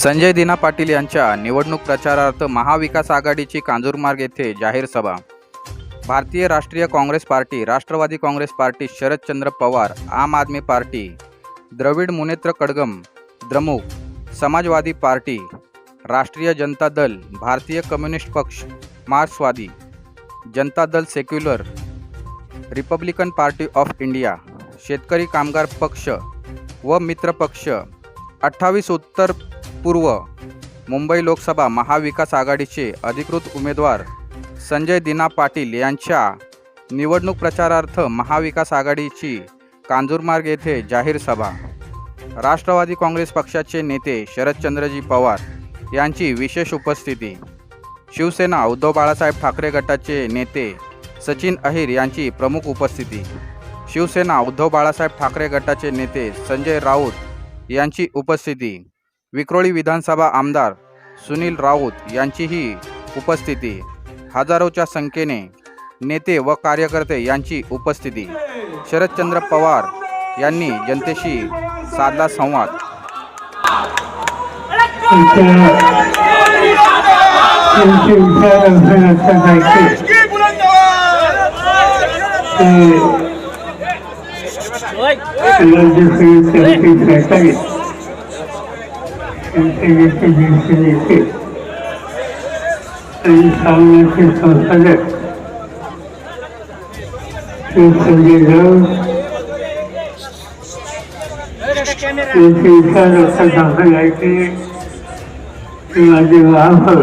संजय दिना पाटील यांच्या निवडणूक प्रचारार्थ महाविकास आघाडीची कांजूरमार्ग येथे जाहीर सभा. Bharatiya Rashtriya Congress party Rashtrawadi Congress party Sharadchandra Pawar Aam Aadmi party Dravida Munnetra Kazhagam द्रमुक समाजवादी पार्टी राष्ट्रीय जनता दल भारतीय कम्युनिस्ट पक्ष मार्क्सवादी Janata Dal secular Republican Party of India Shetkari Kamgar Paksha व मित्र पक्ष अठ्ठावीस उत्तर पूर्व मुंबई लोकसभा महाविकास आघाडीचे अधिकृत उमेदवार संजय दिना पाटील यांच्या निवडणूक प्रचारार्थ महाविकास आघाडीची कांजूरमार्ग येथे जाहीर सभा. राष्ट्रवादी काँग्रेस पक्षाचे नेते शरदचंद्रजी पवार यांची विशेष उपस्थिती. शिवसेना उद्धव बाळासाहेब ठाकरे गटाचे नेते सचिन अहिर यांची प्रमुख उपस्थिती. शिवसेना उद्धव बाळासाहेब ठाकरे गटाचे नेते संजय राऊत यांची उपस्थिती. विक्रोळी विधानसभा आमदार सुनील राऊत यांचीही उपस्थिती. हजारोच्या संख्येने नेते व कार्यकर्ते यांची उपस्थिती. शरदचंद्र पवार यांनी जनतेशी साधला संवाद. सहकारी शिवसेनेचे ज्येष्ठ नेते आणि सामन्याचे संपादक श्री संजय राऊत त्यांचे विचार लक्षात दाखल लागते की माझे महाफळ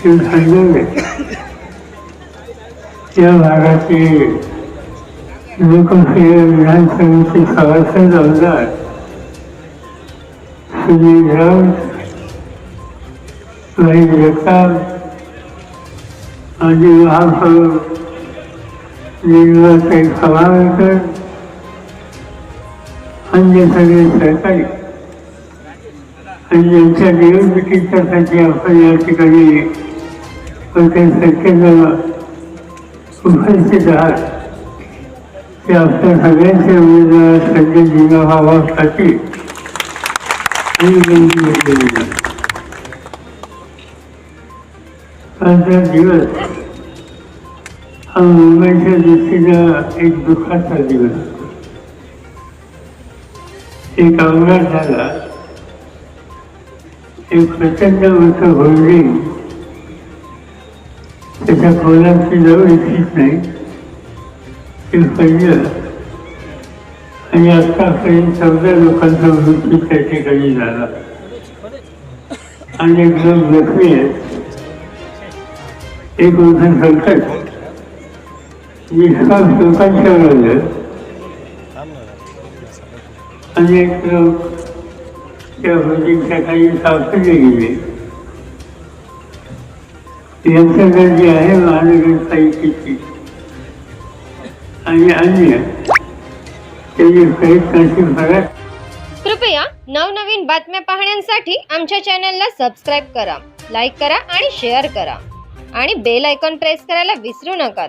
श्री संजय या भागाचे लोकप्रिय विधानसभेचे सभासद आमदार सुनील राऊत वहीद जगताप माझे महाफळ निर्मलाताई खवाळकर अन्य सगळे सहकारी आणि यांच्या निवडणुकीच्यासाठी आपण या ठिकाणी मोठ्या संख्येनं उपस्थित आहात ते आपल्या सगळ्यांच्या उमेदवार संजय दिना भावासाठी मी दिवस हा मुंबईच्या दृष्टीनं एक दुःखाचा दिवस. एक अपघात झाला एक प्रचंड मोठं होल्डिंग त्याच्या खोलाची जाऊ इच्छित नाही. ते पहिलं आणि आतापर्यंत चौदा लोकांचा मृत्यू त्या ठिकाणी झाला. आणि एक जण जखमी आहेत. एक मोठं संकट विश्वास लोकांच्यावर आलं अनेक लोक त्या होल्डिंगच्या काही सापडले गेले. यंत्रणा जी आहे महानगरपालिकेची. आणि अन्य कृपया नवनवीन बातम्या पाहण्यासाठी आमच्या चॅनलला सबस्क्राईब करा लाईक करा आणि शेअर करा. आणि बेल आयकॉन प्रेस करायला विसरू नका.